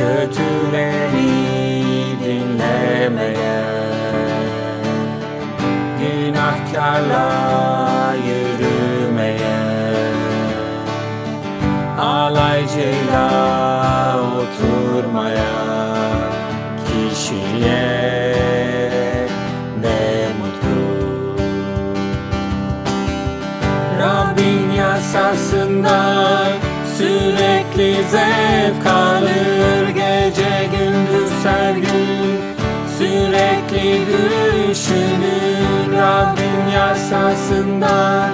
kötüleri dinlemeye Günahkarla yürümeye Alaycıyla oturmaya Kişiye ne mutlu. Rabbin yasasında sürekli zevk alır. Rabbin yasasından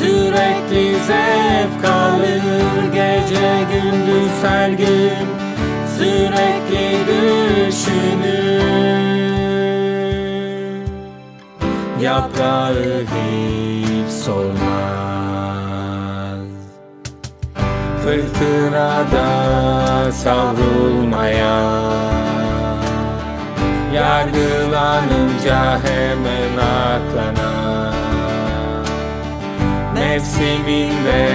sürekli zevk alır Gece gündüz her gün sürekli düşünür. Yaprağı hiç solmaz. Fırtınada savrulmaya Yargılanınca hemen aklanan Mevsiminde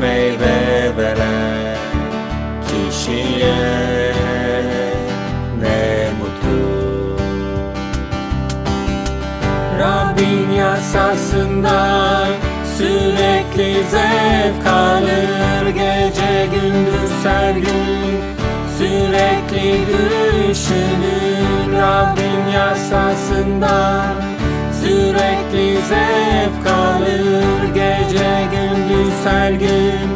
meyve veren Kişiye ne mutlu. Rabbin yasasından sürekli zevk alır Gece gündüz her gün. Sürekli düşünür Rabbin yasasından sürekli zevk alır her gün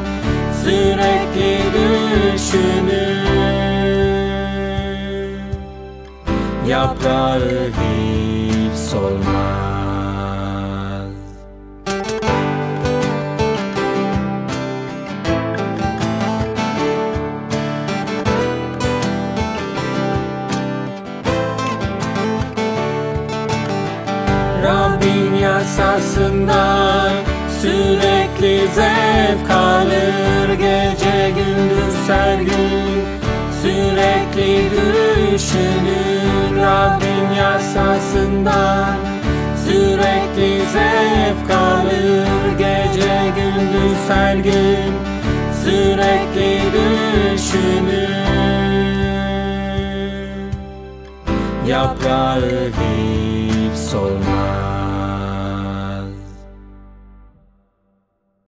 sürekli düşünür. Yaprağı hiç solmaz Rabbin yasasından sürekli zevk alır Gece gündüz her gün. Sürekli düşünür Rabbin yasasından sürekli zevk alır Gece gündüz her gün. Sürekli düşünür. Yaprağı hiç